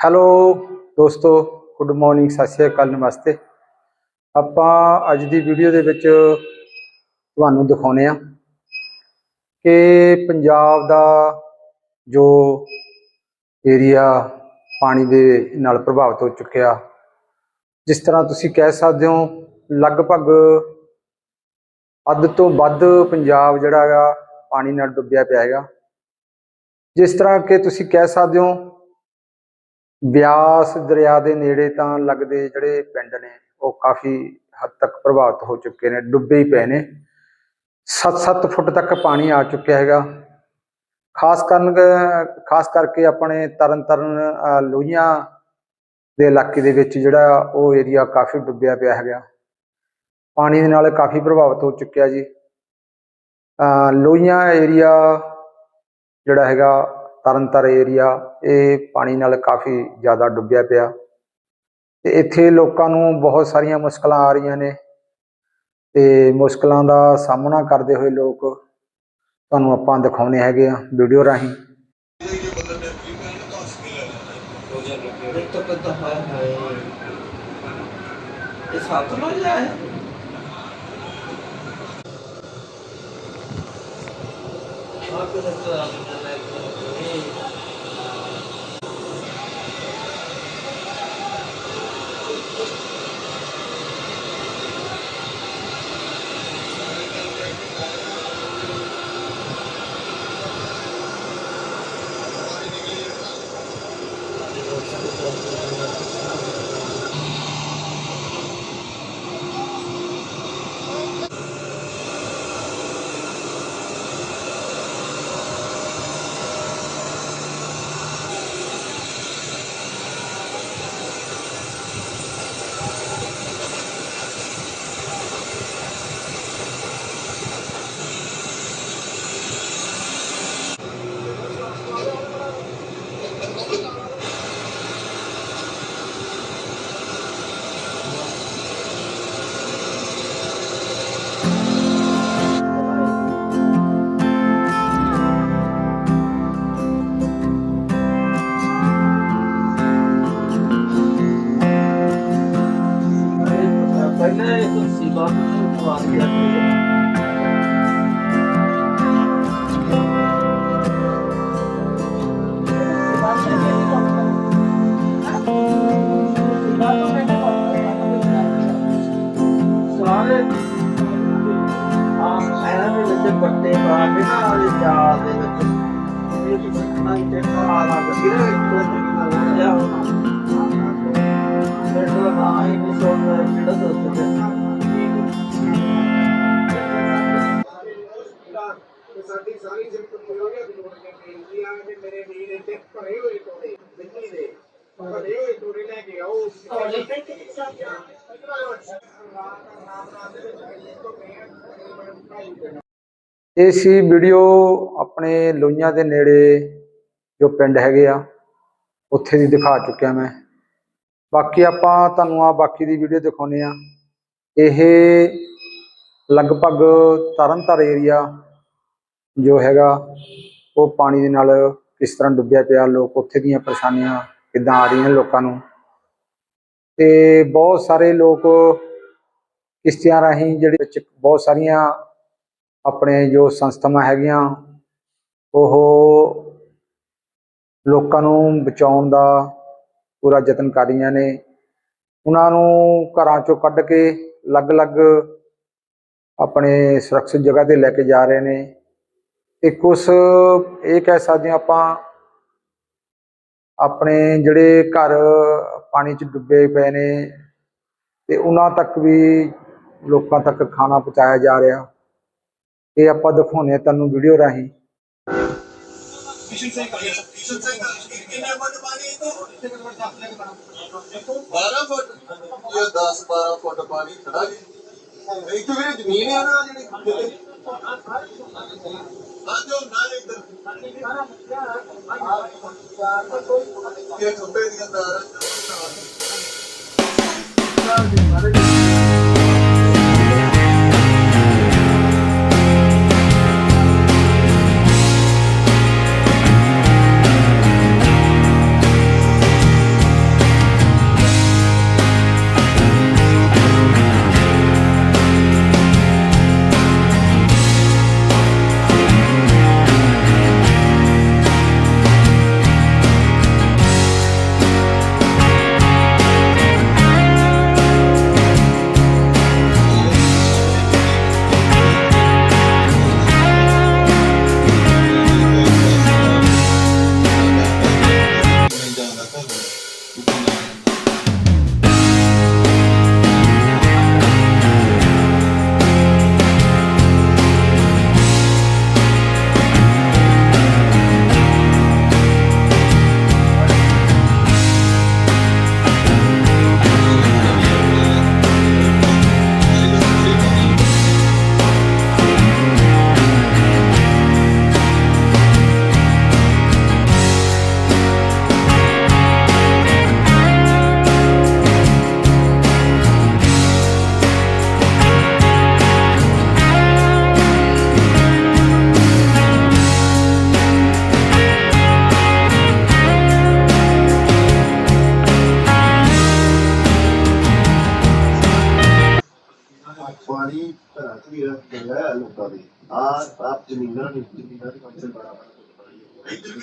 Hello ਦੋਸਤੋ good morning ਸਤਿ ਸ਼੍ਰੀ ਅਕਾਲ, ਨਮਸਤੇ। ਆਪਾਂ ਅੱਜ ਦੀ ਵੀਡੀਓ ਦੇ ਵਿੱਚ ਤੁਹਾਨੂੰ ਦਿਖਾਉਨੇ ਆ ਕਿ ਪੰਜਾਬ ਦਾ ਜੋ ਏਰੀਆ ਪਾਣੀ ਦੇ ਨਾਲ ਪ੍ਰਭਾਵਿਤ ਹੋ ਚੁੱਕਿਆ, ਜਿਸ ਤਰ੍ਹਾਂ ਤੁਸੀਂ ਕਹਿ ਸਕਦੇ ਹੋ, ਲਗਭਗ ਅੱਧ ਤੋਂ ਵੱਧ ਪੰਜਾਬ ਜਿਹੜਾ ਹੈਗਾ ਪਾਣੀ ਨਾਲ ਡੁੱਬਿਆ ਪਿਆ ਹੈਗਾ। ਜਿਸ ਤਰ੍ਹਾਂ ਕਿ ਤੁਸੀਂ ਕਹਿ ਸਕਦੇ ਹੋ ਬਿਆਸ ਦਰਿਆ ਦੇ ਨੇੜੇ ਤਾਂ ਲੱਗਦੇ ਜਿਹੜੇ ਪਿੰਡ ਨੇ ਉਹ ਕਾਫੀ ਹੱਦ ਤੱਕ ਪ੍ਰਭਾਵਿਤ ਹੋ ਚੁੱਕੇ ਨੇ ਡੁੱਬੇ ਹੀ ਪਏ ਨੇ। 7-7 ਫੁੱਟ ਤੱਕ ਪਾਣੀ ਆ ਚੁੱਕਿਆ ਹੈਗਾ। ਖਾਸ ਕਰਨ ਖਾਸ ਕਰਕੇ ਆਪਣੇ ਤਰਨਤਾਰਨ ਅਹ, ਲੋਹੀਆਂ ਦੇ ਇਲਾਕੇ ਦੇ ਵਿੱਚ ਜਿਹੜਾ ਉਹ ਏਰੀਆ ਕਾਫੀ ਡੁੱਬਿਆ ਪਿਆ ਹੈਗਾ। ਪਾਣੀ ਦੇ ਨਾਲ ਕਾਫੀ ਪ੍ਰਭਾਵਿਤ ਹੋ ਚੁੱਕਿਆ ਜੀ। ਲੋਹੀਆਂ ਏਰੀਆ ਜਿਹੜਾ ਹੈਗਾ ਤਰਨਤਾਰ ਏਰੀਆ ਇਹ ਪਾਣੀ ਨਾਲ ਕਾਫੀ ਜ਼ਿਆਦਾ ਡੁੱਬਿਆ ਪਿਆ। ਤੇ ਇੱਥੇ ਲੋਕਾਂ ਨੂੰ ਬਹੁਤ ਸਾਰੀਆਂ ਮੁਸ਼ਕਲਾਂ ਆ ਰਹੀਆਂ ਨੇ। ਤੇ ਮੁਸ਼ਕਲਾਂ ਦਾ ਸਾਹਮਣਾ ਕਰਦੇ ਹੋਏ ਲੋਕ ਤੁਹਾਨੂੰ ਆਪਾਂ ਦਿਖਾਉਣੇ ਹੈਗੇ ਆ ਵੀਡੀਓ ਰਾਹੀਂ। ਦੇਖੋ ਕਿੱਦਾਂ ਹੈ। ਇਹ ਸਾਥ ਤੁਸੀਂ ਬਾਤ ਨੂੰ ਮਾਰ ਦਿਆ ਸਾਰੇ ਆਮ ਇਹਨਾਂ ਦੇ ਵਿੱਚ ਪੱਟੇ ਪਾ ਕੇ ਨਾ ਉਹਦੇ ਜਾਲ ਦੇ ਵਿੱਚ ਇਹ ਵੀ ਸਿੱਖਣਾ ਹੀ ਤੇ ਆਲਾ ਗੱਡੀ ਦੇ ਵਿੱਚ ਤੋਂ ਕੇ ਬੇਨਤੀ ਮੇਰੇ ਵੀਰ ਇੱਥੇ ਭਰੇ ਹੋਏ ਟੋੜੇ ਮਿੱਟੀ ਦੇ ਭਰੇ ਹੋਏ ਟੋੜੇ ਲੈ ਕੇ ਆਓ ਇਹ ਸੀ ਵੀਡੀਓ ਆਪਣੇ ਲੋਹੀਆਂ ਦੇ ਨੇੜੇ ਜੋ ਪਿੰਡ ਹੈਗੇ ਆ, ਉੱਥੇ ਦੀ ਦਿਖਾ ਚੁੱਕਿਆ ਮੈਂ। ਬਾਕੀ ਆਪਾਂ ਤੁਹਾਨੂੰ ਆ ਬਾਕੀ ਦੀ ਵੀਡੀਓ ਦਿਖਾਉਨੇ ਆ ਇਹ ਲਗਭਗ ਤਰਨਤਾਰ ਏਰੀਆ ਜੋ ਹੈਗਾ ਉਹ ਪਾਣੀ ਦੇ ਨਾਲ ਕਿਸ ਤਰ੍ਹਾਂ ਡੁੱਬਿਆ ਪਿਆ, ਲੋਕ ਉੱਥੇ ਦੀਆਂ ਪਰੇਸ਼ਾਨੀਆਂ ਕਿੱਦਾਂ ਆ ਰਹੀਆਂ ਲੋਕਾਂ ਨੂੰ। ਤੇ ਬਹੁਤ ਸਾਰੇ ਲੋਕ ਕਿਸ਼ਤੀਆਂ ਰਾਹੀਂ ਜਿਹੜੇ ਵਿੱਚ ਬਹੁਤ ਸਾਰੀਆਂ ਆਪਣੇ ਜੋ ਸੰਸਥਾਵਾਂ ਹੈਗੀਆਂ, ਉਹ ਲੋਕਾਂ ਨੂੰ ਬਚਾਉਣ ਦਾ ਪੂਰਾ ਯਤਨ ਕਰ ਰਹੀਆਂ ਨੇ। ਉਹਨਾਂ ਨੂੰ ਘਰਾਂ ਚੋਂ ਕੱਢ ਕੇ ਅਲੱਗ-ਅਲੱਗ ਆਪਣੇ ਸੁਰੱਖਿਅਤ ਜਗ੍ਹਾ ਤੇ ਲੈ ਕੇ ਜਾ ਰਹੇ ਨੇ। ਤੇ ਕੁਝ ਇਹ ਕਹਿ ਸਕਦੇ ਆਪਾਂ ਆਪਣੇ ਜਿਹੜੇ ਘਰ ਪਾਣੀ 'ਚ ਡੁੱਬੇ ਪਏ ਨੇ ਤੇ ਉਹਨਾਂ ਤੱਕ ਵੀ ਲੋਕਾਂ ਤੱਕ ਖਾਣਾ ਪਹੁੰਚਾਇਆ ਜਾ ਰਿਹਾ। ਇਹ ਆਪਾਂ ਦਿਖਾਉਂਦੇ ਹਾਂ ਤੁਹਾਨੂੰ ਵੀਡੀਓ ਰਾਹੀਂ। ਕਿਸ਼ਨ ਸਿੰਘ ਕਿਸ਼ਨ ਸਿੰਘ ਕਿੰਨੇ ਫੁੱਟ ਪਾਣੀ ਤੋਂ 12 ਫੁੱਟ? ਇਹ 10 12 ਫੁੱਟ ਪਾਣੀ ਖੜਾ ਜੀ। ਇੱਥੇ ਵੀਰੇ ਜ਼ਮੀਨ ਹੈ ਨਾ ਜਿਹੜੀ। ਆ ਇਹ ਖੰਬੇ ਦੀਆਂ ਤਾਰਾਂ ਜ਼ਮੀਨਾਂ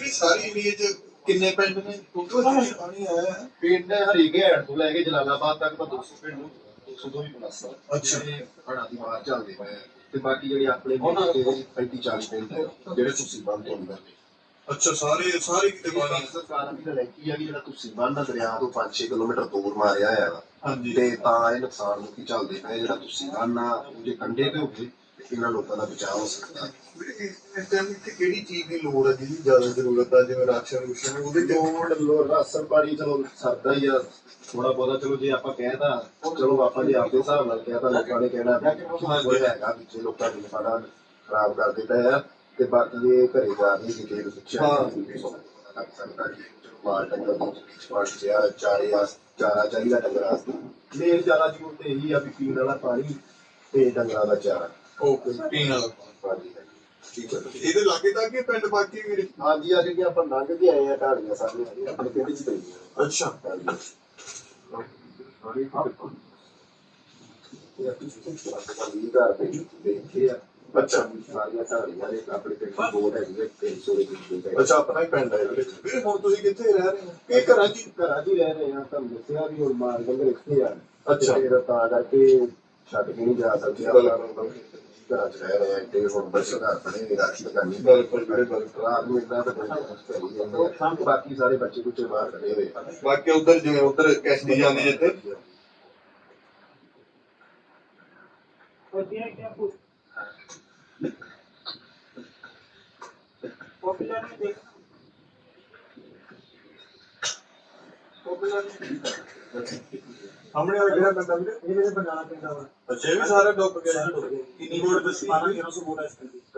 ਵੀ ਸਾਰੀ ਏਰੀਆ 'ਚ ਕਿੰਨੇ ਪਿੰਡ ਨੇ? ਟੋਟਲ ਪਾਣੀ ਆਇਆ ਹੈ ਪਿੰਡ ਹੈਡ ਤੋਂ ਲੈ ਕੇ ਜਲਾਲਾਬਾਦ ਤੱਕ ਤਾਂ 200 ਪਿੰਡ ਨੂੰ 200 ਤੋਂ ਵੀ ਪਲੱਸ ਆ ਅੱਛਾ। ਜਿਹੜੇ ਹੜ੍ਹਾਂ ਦੀ ਮਾਰ ਚੱਲਦੇ ਪਏ ਆ। ਤੇ ਬਾਕੀ ਜਿਹੜੇ ਆਪਣੇ ਮਿਲ ਕੇ 35 40 ਪਿੰਡ ਹੈ ਜਿਹੜੇ ਤੁਸੀਂ ਬੰਦ ਤੋਂ ਅੰਦਰ ਅੱਛਾ ਸਾਰੇ ਸਾਰੇ ਕਿਤੇ ਪਾਣੀ ਸਰਕਾਰ ਦੀ ਲੈ ਕੀ ਆ ਕਿ ਜਿਹੜਾ ਤੁਸੀਂ ਬੰਦ ਦਰਿਆ ਤੋਂ 5-6 ਕਿਲੋਮੀਟਰ ਦੂਰ ਮਾਰਿਆ ਵਾ ਹਾਂਜੀ। ਤੇ ਤਾਂ ਇਹ ਨੁਕਸਾਨ ਲੋਕੀ ਚੱਲਦੇ ਪਏ ਜਿਹੜਾ ਤੁਸੀਂ ਬੰਨਾ ਜੇ ਕੰਡੇ ਤੇ ਹੋਵੇ। ਇਹਨਾਂ ਲੋਕਾਂ ਦਾ ਬਚਾਅ ਹੋ ਸਕਦਾ। ਇਸ ਟਾਈਮ ਇੱਥੇ ਕਿਹੜੀ ਚੀਜ਼ ਦੀ ਲੋੜ ਹੈ ਜਿਹਦੀ ਜ਼ਿਆਦਾ ਜ਼ਰੂਰਤ ਹੈ? ਜਿਵੇਂ ਰਾਸ਼ਨ ਰੂਸ਼ਨ ਉਹਦੇ ਤੇ ਲੋੜ ਲੋ ਰਾਸ਼ਨ ਪਾਣੀ ਚਲੋ ਸਰਦਾ ਹੀ ਆ। ਥੋੜਾ ਬਹੁਤਾ ਚਲੋ ਜੇ ਆਪਾਂ ਕਹਿਤਾ ਚਲੋ ਆਪਾਂ ਜੇ ਆਪਦੇ ਹਿਸਾਬ ਨਾਲ ਕਹਿਤਾ ਲੋਕਾਂ ਨੇ ਕਹਿਣਾ ਕੋਈ ਹੈਗਾ ਵਿੱਚ ਲੋਕਾਂ ਦੀ ਸਾਡਾ ਖਰਾਬ ਕਰਦੇ ਪਏ ਆ ਤੇ ਬਾਕੀ ਇਹ ਘਰੇ ਜਾ ਕੇ ਕਿਤੇ ਪੁੱਛਿਆ ਲੱਗ ਸਕਦਾ ਜੀ ਮਾਲ ਡੰਗਰ ਨੂੰ ਪਾਣੀ ਚਾਰਾ ਚਾਰੇ ਵਾਸ ਚਾਰਾ ਚਾਹੀਦਾ ਡੰਗਰਾਂ ਵਾਸਤੇ। ਮੇਨ ਜ਼ਿਆਦਾ ਜ਼ਰੂਰਤ ਇਹੀ ਆ ਵੀ ਪੀਣ ਵਾਲਾ ਪਾਣੀ ਤੇ ਡੰਗਰਾਂ ਦਾ ਚਾਰਾ। ਓਕੇ ਪੀਣ ਵਾਲਾ ਪਾਣੀ। ਠੀਕ ਹੈ ਇਹਦੇ ਲਾਗੇ ਤਾਂ ਕਿ ਪਿੰਡ ਬਾਕੀ ਵੀਰੇ ਹਾਂਜੀ ਆ ਜਿਹੜੀਆਂ ਆਪਾਂ ਲੰਘ ਕੇ ਆਏ ਆ ਢਾੜੀਆਂ ਸਾਰੀਆਂ ਆਪਣੇ ਪਿੰਡ ਚ ਪਈਆਂ ਅੱਛਾ। ਅੱਛਾ। ਸਾਰੀਆਂ ਢਾੜੀਆਂ ਨੇ ਆਪਣੇ ਪਿੰਡ ਦੀ ਬੋਰਡ ਹੈ 300 ਦੇ ਵਿੱਚ। ਅੱਛਾ ਆਪਣਾ ਹੀ ਪਿੰਡ ਹੈ ਵੀਰੇ ਹੁਣ ਤੁਸੀਂ ਕਿੱਥੇ ਰਹਿ ਰਹੇ ਹੋ? ਇਹ ਘਰਾਂ 'ਚ ਹੀ? ਘਰਾਂ ਹੀ ਰਹਿ ਰਹੇ ਆ ਤੁਹਾਨੂੰ ਦੱਸਿਆ ਵੀ ਹੁਣ ਮਾਰ ਡੰਗਰ ਇੱਥੇ ਆ। ਅੱਛਾ। ਤੇ ਫਿਰ ਤਾਂ ਕਰਕੇ ਛੱਡ ਕੇ ਨਹੀਂ ਜਾ ਸਕਦੇ ਆਪਾਂ। ਨੂੰ ਘਰਾਂ 'ਚ ਰਹਿ ਰਹੇ ਆ ਤੇ ਹੁਣ ਬਸ ਘਰ ਬਣੇ ਰਾਖੀ ਕਰਨੀ ਬਿਲਕੁਲ ਵੀਰੇ ਬਿਲਕੁਲ ਰਾਤ ਨੂੰ ਇੰਨਾ ਤਾਂ ਕੋਈ ਕਰੀ ਜਾਂਦੇ ਆ ਬਾਕੀ ਸਾਰੇ ਬੱਚੇ ਕੁੱਚੇ ਬਾਹਰ ਕੱਢੇ ਹੋਏ ਆ ਬਾਕੀ ਉਧਰ ਜਿਵੇਂ ਉਧਰ ਕੈਸਟੀ ਜਾਂਦੀ ਜਿੱਥੇ ਸਾਹਮਣੇ ਵਾਲਾ ਪਿੰਡ ਆ ਵੀਰੇ ਇਹ ਜਿਹੜੇ ਬਨਾਲਾ ਪਿੰਡਾ ਵਾ। ਅੱਛਾ ਇਹ ਵੀ ਸਾਰਾ ਡੁੱਬ ਗਿਆ ਸਾਰਾ ਡੁੱਬ ਗਿਆ। ਕਿੰਨੀ ਵੋਟ ਦੱਸੀ 12 1300 ਵੋਟ ਹੈ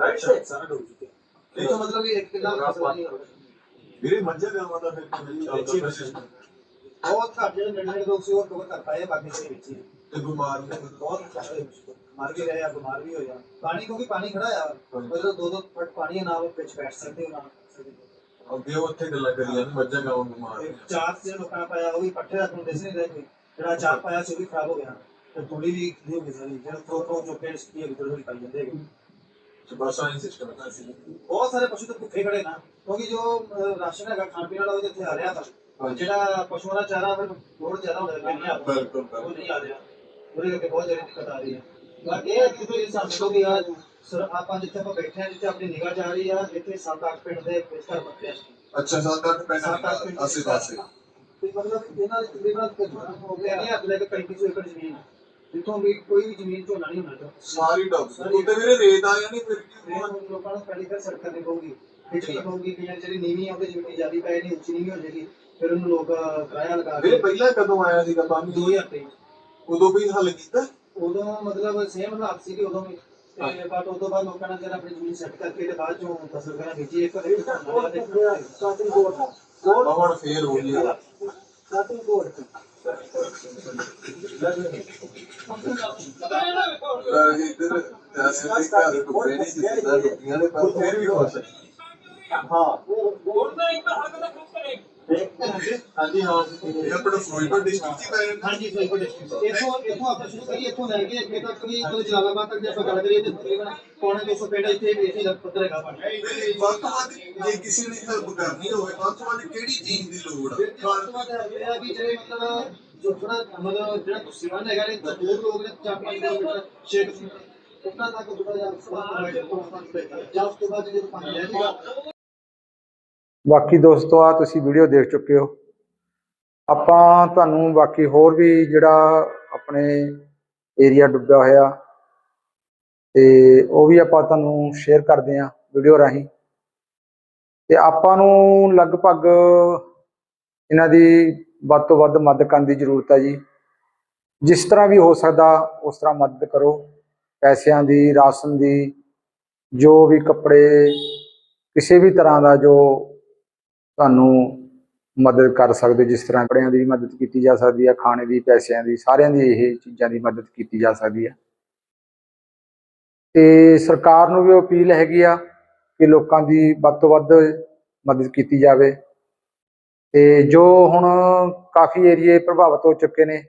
Right ਸਾਈਡ ਸਾਰਾ ਡੁੱਬ ਚੁੱਕਿਆ ਇਹ ਤਾਂ ਮਤਲਬ ਕਿ ਇੱਕ ਕਿੱਲਾ ਫਸਲ ਨਹੀਂ ਹੋਣਾ ਵੀਰੇ ਮੱਝਾਂ ਗਾਵਾਂ ਦਾ ਫਿਰ ਕਿਵੇਂ ਚੱਲਦਾ ਪਿਆ? ਬਹੁਤ ਘੱਟ ਜਿਹੜੇ ਨੇੜੇ ਲੋਕ ਸੀ ਉਹ ਕਵਰ ਕਰ ਪਾਏ ਬਾਕੀ ਸੇ ਵਿੱਚ। ਤੇ ਬਿਮਾਰ ਨੇ ਬਹੁਤ ਮੁਸ਼ਕਿਲ। ਮਰ ਵੀ ਰਹੇ ਆ ਬਿਮਾਰ ਵੀ ਹੋਏ ਆ। ਪਾਣੀ ਕਿਉਂਕਿ ਪਾਣੀ ਖੜਾ ਆ। ਮਤਲਬ ਦੋ ਦੋ ਫੁੱਟ ਪਾਣੀ ਆ, ਨਾ ਉਹ ਵਿੱਚ ਬੈਠ ਸਕਦੇ ਹੋ ਨਾ। ਅੱਗੇ ਉੱਥੇ ਗੱਲਾਂ ਕਰੀ ਜਾਂਦੇ ਮੱਝਾਂ ਤੇ ਨੇ ਚਾਰ ਤੇ ਲੋਕਾਂ ਨੇ ਪਾਇਆ ਉਹ ਵੀ ਪੱਠੇ ਦਾ ਤੁਹਾਨੂੰ ਦਿਸ ਨਹੀਂ ਰਹੇ ਕੋਈ। ਜਿਹੜਾ ਚਾਰ ਪਾਇਆ ਸੀ ਉਹ ਵੀ ਖਰਾਬ ਹੋ ਗਿਆ। ਤੇ ਥੋੜੀ ਵੀ ਖਰੀ ਹੋ ਗਈ ਥੋ ਜੋ ਪੇੜ ਸਕੀ ਹੈ ਥੋੜੀ ਪਾਈ ਜਾਂਦੇ ਹੈਗੇ। ਬਸ ਆਇਂ ਸਿਸਟਮ ਹੈ। ਸੀ ਬਹੁਤ ਸਾਰੇ ਪਸ਼ੂ ਤਾਂ ਭੁੱਖੇ ਖੜੇ ਨਾ। ਕਿਉਂਕਿ ਜੋ ਰਾਸ਼ਨ ਹੈਗਾ ਖਾਣ ਪੀਣ ਵਾਲਾ ਉਹ ਜਿੱਥੇ ਆ ਰਿਹਾ ਤਾਂ। ਜਿਹੜਾ ਪਸ਼ੂਆਂ ਦਾ ਚਾਰਾ ਫਿਰ ਬਹੁਤ ਜ਼ਿਆਦਾ ਹੁੰਦਾ ਹੈ ਨਹੀਂ ਆਪਾਂ ਬਿਲਕੁਲ। ਉਹ ਨਹੀਂ ਆ ਰਿਹਾ। ਉਹਦੇ ਕਰਕੇ ਬਹੁਤ ਜ਼ਿਆਦਾ ਦਿੱਕਤ ਆ ਰਹੀ ਹੈ। ਪਰ ਇਹ ਜਦੋਂ ਇਹ ਸਮਝੋ ਵੀ ਆ ਸਰ ਆਪਾਂ ਜਿੱਥੇ ਆਪਾਂ ਬੈਠੇ ਹਾਂ ਜਿੱਥੇ ਆਪਣੀ ਨਿਗਾਹ ਜਾ ਰਹੀ ਆ ਇੱਥੇ 7-8 ਪਿੰਡ ਦੇ ਵਿਚਕਾਰ ਬੱਤੇ ਆ ਅੱਛਾ ਅੱਠ ਪਿੰਡ ਆਸੇ ਪਾਸੇ। ਤੇ ਮਤਲਬ ਇਹਨਾਂ ਦੇ ਤਕਰੀਬਨ ਹੋ ਗਿਆ ਨਹੀਂ ਹੱਥ ਲੈ ਕੇ 3500 ਏਕੜ ਜ਼ਮੀਨ। ਆ। ਜਿੱਥੋਂ ਵੀ ਕੋਈ ਵੀ ਜ਼ਮੀਨ ਝੋਨਾ ਨਹੀਂ ਹੋਣਾ ਚਾਹੀਦਾ ਸਾਰੀ ਡੁੱਬ ਗਈ। ਉੱਤੇ ਵੀਰੇ ਰੇਤ ਆ ਜਾਣੀ ਫਿਰ ਕੀ ਹੋਣਾ? ਲੋਕਾਂ ਨੂੰ ਪਹਿਲੀ ਫਿਰ ਸੜਕ ਕਰਨੀ ਪਊਗੀ। ਖਿਚੜੀ ਪਊਗੀ ਕਿ ਜਿਹੜੀ ਨੀਵੀਂ ਆ ਉਹਦੇ ਜਿਵੇਂ ਜ਼ਿਆਦਾ ਪੈ ਨਹੀਂ ਉੱਚੀ ਨੀਵੀਂ ਹੋ ਜਾਏਗੀ। ਫਿਰ ਉਹਨੂੰ ਲੋਕ ਕਿਰਾਇਆ ਲਗਾ ਵੀਰੇ ਕੇ ਪਹਿਲਾਂ ਕਦੋਂ ਆਇਆ ਸੀਗਾ? ਪਾਣੀ 2023 ਉਦੋਂ ਵੀ ਹੱਲ ਕੀਤਾ? ਉਦੋਂ ਮਤਲਬ ਸੇਮ ਹਾਲਾਤ ਸੀ ਕਿ ਉਦੋਂ ਵੀ। ਤੇ ਬਟ ਉਦੋਂ ਬਾਅਦ ਲੋਕਾਂ ਨੇ ਜਦ ਆਪਣੀ ਜ਼ਮੀਨ ਸੈੱਟ ਕਰਕੇ ਤੇ ਬਾਅਦ ਚੋਂ ਫਸਲ ਕਰਾਂ ਬੀਜੀ ਇੱਕ ਇੱਕ ਸਟਾਰਟਿੰਗ ਬੋਰਡ ਹੁਣ ਫੇਰ ਹੋ। ਗਈ। ਸਟਾਰਟਿੰਗ ਬੋਰਡ ਇੱਧਰ ਤੇ ਘਰ ਨਹੀਂ ਜਿੱਦਾਂ ਡੁੱਬੀਆਂ ਨੇ ਪਰ ਫੇਰ ਵੀ ਖੁਸ਼ ਹੈ। ਹਾਂ ਹਾਂਜੀ। ਹਾਂ। ਇਹ ਆਪਣਾ ਫਿਰੋਜ਼ਪੁਰ ਡਿਸਟ੍ਰਿਕਟ ਹੀ ਪੈ ਜਾਂਦਾ ਹਾਂਜੀ ਸਹੀ ਕੋਲ ਇਥੋਂ ਇਥੋਂ ਆਪਾਂ ਸ਼ੁਰੂ ਕਰੀਏ ਇਥੋਂ ਲੈ ਕੇ ਅੱਗੇ ਤੱਕ ਵੀ ਤੋਂ ਜਲਾਲਾਬਾਦ ਤੱਕ ਜੇ ਆਪਾਂ ਗੱਲ ਕਰੀਏ ਤੇ ਤਕਰੀਬਨ ਪੌਣੇ 200 ਪਿੰਡ ਇੱਥੇ ਇੱਥੇ ਦਾ ਪੱਧਰ ਹੈਗਾ ਪਾਣੀ ਵੱਧ ਤੋਂ ਵੱਧ ਜੇ ਕਿਸੇ ਨੇ ਹੈਲਪ ਕਰਨੀ ਹੋਵੇ ਵੱਧ ਤੋਂ ਵੱਧ ਕਿਹੜੀ ਚੀਜ਼ ਦੀ ਲੋੜ ਹੈ ਖਾਣ ਤੋਂ ਬਾਅਦ ਇਹ ਆ ਵੀ ਜਿਹੜੇ ਮਤਲਬ ਜੋ ਥੋੜਾ ਮਤਲਬ ਜਿਹੜਾ ਤੁਸੀਂ ਵਨ ਹੈਗਾ ਨੇ ਤਾਂ ਦੂਰ ਲੋਕ ਨੇ ਚਾਰ ਪੰਜ ਕਿਲੋਮੀਟਰ ਛੇ ਕਿਲੋਮੀਟਰ ਉਹਨਾਂ ਤੱਕ ਥੋੜਾ ਜਿਹਾ ਪ੍ਰੋਵਾਈਡ ਤੋਂ ਜਾਂ ਉਸ ਤੋਂ ਬਾਅਦ ਜਦੋਂ ਪਾਣੀ ਲੈ ਜਾਏਗਾ। ਬਾਕੀ ਦੋਸਤੋ ਆ ਤੁਸੀਂ ਵੀਡੀਓ ਦੇਖ ਚੁੱਕੇ ਹੋ। ਆਪਾਂ ਤੁਹਾਨੂੰ ਬਾਕੀ ਹੋਰ ਵੀ ਜਿਹੜਾ ਆਪਣੇ ਏਰੀਆ ਡੁੱਬਿਆ ਹੋਇਆ, ਤੇ ਉਹ ਵੀ ਆਪਾਂ ਤੁਹਾਨੂੰ ਸ਼ੇਅਰ ਕਰਦੇ ਹਾਂ ਵੀਡੀਓ ਰਾਹੀਂ। ਤੇ ਆਪਾਂ ਨੂੰ ਲਗਭਗ ਇਹਨਾਂ ਦੀ ਵੱਧ ਤੋਂ ਵੱਧ ਮਦਦ ਕਰਨ ਦੀ ਜ਼ਰੂਰਤ ਹੈ ਜੀ। ਜਿਸ ਤਰ੍ਹਾਂ ਵੀ ਹੋ ਸਕਦਾ, ਉਸ ਤਰ੍ਹਾਂ ਮਦਦ ਕਰੋ। ਪੈਸਿਆਂ ਦੀ, ਰਾਸ਼ਨ ਦੀ, ਜੋ ਵੀ ਕੱਪੜੇ, ਕਿਸੇ ਵੀ ਤਰ੍ਹਾਂ ਦਾ ਜੋ ਤੁਹਾਨੂੰ ਮਦਦ ਕਰ ਸਕਦੇ, ਜਿਸ ਤਰ੍ਹਾਂ ਕੱਪੜਿਆਂ ਦੀ ਵੀ ਮਦਦ ਕੀਤੀ ਜਾ ਸਕਦੀ ਹੈ ਖਾਣੇ ਦੀ, ਪੈਸਿਆਂ ਦੀ, ਸਾਰਿਆਂ ਦੀ ਇਹ ਚੀਜ਼ਾਂ ਦੀ ਮਦਦ ਕੀਤੀ ਜਾ ਸਕਦੀ ਹੈ ਤੇ ਸਰਕਾਰ ਨੂੰ ਵੀ ਅਪੀਲ ਹੈਗੀ ਆ ਕਿ ਲੋਕਾਂ ਦੀ ਵੱਧ ਤੋਂ ਵੱਧ ਮਦਦ ਕੀਤੀ ਜਾਵੇ। ਤੇ ਜੋ ਹੁਣ ਕਾਫੀ ਏਰੀਏ ਪ੍ਰਭਾਵਿਤ ਹੋ ਚੁੱਕੇ ਨੇ,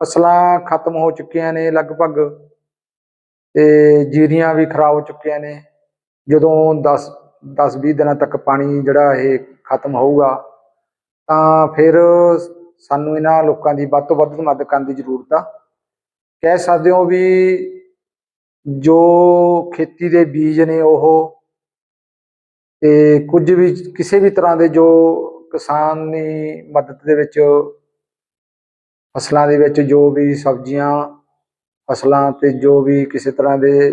ਫਸਲਾਂ ਖਤਮ ਹੋ ਚੁੱਕੀਆਂ ਨੇ ਲਗਭਗ, ਤੇ ਜੀਰੀਆਂ ਵੀ ਖਰਾਬ ਹੋ ਚੁੱਕੀਆਂ ਨੇ, ਜਦੋਂ 10 10 20 ਦਿਨਾਂ ਤੱਕ ਪਾਣੀ ਜਿਹੜਾ ਇਹ ਖਤਮ ਹੋਊਗਾ, ਤਾਂ ਫਿਰ ਸਾਨੂੰ ਇਹਨਾਂ ਲੋਕਾਂ ਦੀ ਵੱਧ ਤੋਂ ਵੱਧ ਮਦਦ ਕਰਨ ਦੀ ਜ਼ਰੂਰਤ ਆ। ਕਹਿ ਸਕਦੇ ਹੋ ਵੀ ਜੋ ਖੇਤੀ ਦੇ ਬੀਜ ਨੇ ਉਹ ਤੇ ਕੁਝ ਵੀ, ਕਿਸੇ ਵੀ ਤਰ੍ਹਾਂ ਦੇ ਜੋ ਕਿਸਾਨ ਦੀ ਮਦਦ ਦੇ ਵਿੱਚ, ਫਸਲਾਂ ਦੇ ਵਿੱਚ ਜੋ ਵੀ ਸਬਜ਼ੀਆਂ, ਫਸਲਾਂ ਤੇ ਜੋ ਵੀ ਕਿਸੇ ਤਰ੍ਹਾਂ ਦੇ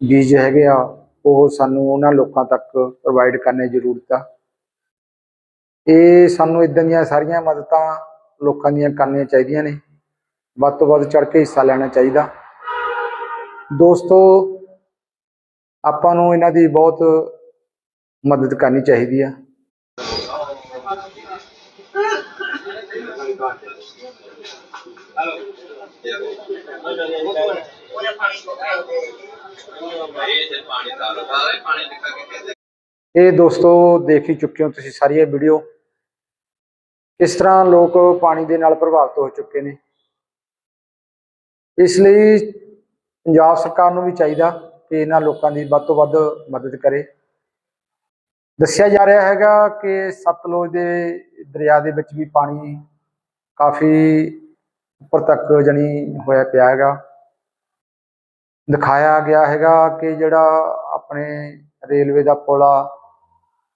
ਬੀਜ ਹੈਗੇ ਆ ਉਹ ਸਾਨੂੰ ਉਹਨਾਂ ਲੋਕਾਂ ਤੱਕ ਪ੍ਰੋਵਾਈਡ ਕਰਨੇ ਦੀ ਜ਼ਰੂਰਤ ਆ। ਇਹ ਸਾਨੂੰ ਇਦਾਂ ਦੀਆਂ ਸਾਰੀਆਂ ਮਦਦਾਂ ਲੋਕਾਂ ਦੀਆਂ ਕਰਨੀਆਂ ਚਾਹੀਦੀਆਂ ਨੇ। ਵੱਧ ਤੋਂ ਵੱਧ ਚੜ ਕੇ ਹਿੱਸਾ ਲੈਣਾ ਚਾਹੀਦਾ। ਦੋਸਤੋ, ਆਪਾਂ ਨੂੰ ਇਹਨਾਂ ਦੀ ਬਹੁਤ ਮਦਦ ਕਰਨੀ ਚਾਹੀਦੀ ਆ। ਇਹ ਦੋਸਤੋ ਦੇਖ ਹੀ ਚੁੱਕੇ ਹੋ ਤੁਸੀਂ ਸਾਰੀ ਇਹ ਵੀਡੀਓ ਕਿਸ ਤਰ੍ਹਾਂ ਲੋਕ ਪਾਣੀ ਦੇ ਨਾਲ ਪ੍ਰਭਾਵਿਤ ਹੋ ਚੁੱਕੇ ਨੇ। ਇਸ ਲਈ ਪੰਜਾਬ ਸਰਕਾਰ ਨੂੰ ਵੀ ਚਾਹੀਦਾ ਕਿ ਇਹਨਾਂ ਲੋਕਾਂ ਦੀ ਵੱਧ ਤੋਂ ਵੱਧ ਮਦਦ ਕਰੇ। ਦੱਸਿਆ ਜਾ ਰਿਹਾ ਹੈਗਾ ਕਿ ਸਤਲੁਜ ਦੇ ਦਰਿਆ ਦੇ ਵਿੱਚ ਵੀ ਪਾਣੀ ਕਾਫੀ ਉੱਪਰ ਤੱਕ ਜਣੀ ਹੋਇਆ ਪਿਆ ਹੈਗਾ। ਦਿਖਾਇਆ ਗਿਆ ਹੈਗਾ ਕਿ ਜਿਹੜਾ ਆਪਣੇ ਰੇਲਵੇ ਦਾ ਪੁਲ ਆ,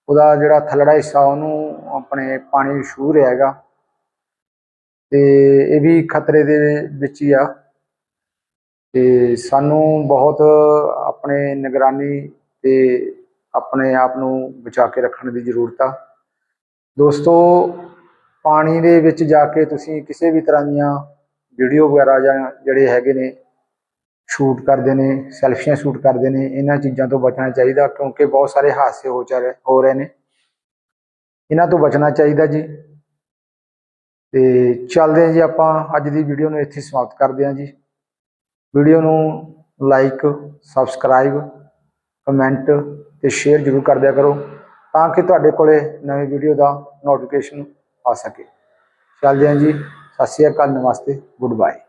ਉਹਦਾ ਜਿਹੜਾ ਥੱਲੜਾ ਹਿੱਸਾ ਉਹਨੂੰ ਆਪਣੇ ਪਾਣੀ ਛੂਹ ਰਿਹਾ ਹੈਗਾ। ਤੇ ਇਹ ਵੀ ਖਤਰੇ ਦੇ ਵਿੱਚ ਹੀ ਆ। ਤੇ ਸਾਨੂੰ ਬਹੁਤ ਆਪਣੇ ਨਿਗਰਾਨੀ ਤੇ ਆਪਣੇ ਆਪ ਨੂੰ ਬਚਾ ਕੇ ਰੱਖਣ ਦੀ ਜ਼ਰੂਰਤ ਆ। ਦੋਸਤੋ, ਪਾਣੀ ਦੇ ਵਿੱਚ ਜਾ ਕੇ ਤੁਸੀਂ ਕਿਸੇ ਵੀ ਤਰ੍ਹਾਂ ਦੀਆਂ ਵੀਡੀਓ ਵਗੈਰਾ ਜਾਂ ਜਿਹੜੇ ਹੈਗੇ ਨੇ ਸ਼ੂਟ ਕਰਦੇ ਨੇ ਸੈਲਫੀਆਂ ਸ਼ੂਟ ਕਰਦੇ ਨੇ, ਇਹਨਾਂ ਚੀਜ਼ਾਂ ਤੋਂ ਬਚਣਾ ਚਾਹੀਦਾ ਕਿਉਂਕਿ ਬਹੁਤ ਸਾਰੇ ਹਾਦਸੇ ਹੋ ਚਾ ਰਹੇ ਹੋ ਰਹੇ ਨੇ। ਇਹਨਾਂ ਤੋਂ ਬਚਣਾ ਚਾਹੀਦਾ ਜੀ। ਤੇ ਚੱਲਦੇ ਹਾਂ ਜੀ ਆਪਾਂ ਅੱਜ ਦੀ ਵੀਡੀਓ ਨੂੰ ਇੱਥੇ ਸਮਾਪਤ ਕਰਦੇ ਹਾਂ ਜੀ। ਵੀਡੀਓ ਨੂੰ ਲਾਈਕ ਸਬਸਕ੍ਰਾਈਬ ਕਮੈਂਟ ਤੇ ਸ਼ੇਅਰ ਜ਼ਰੂਰ ਕਰ ਦਿਆ ਕਰੋ ਤਾਂ ਕਿ ਤੁਹਾਡੇ ਕੋਲੇ ਨਵੀਂ ਵੀਡੀਓ ਦਾ ਨੋਟੀਫਿਕੇਸ਼ਨ ਆ ਸਕੇ। ਚੱਲਦੇ ਹਾਂ ਜੀ। ਸਤਿ ਸ਼੍ਰੀ ਅਕਾਲ, ਨਮਸਤੇ ਗੁੱਡ ਬਾਏ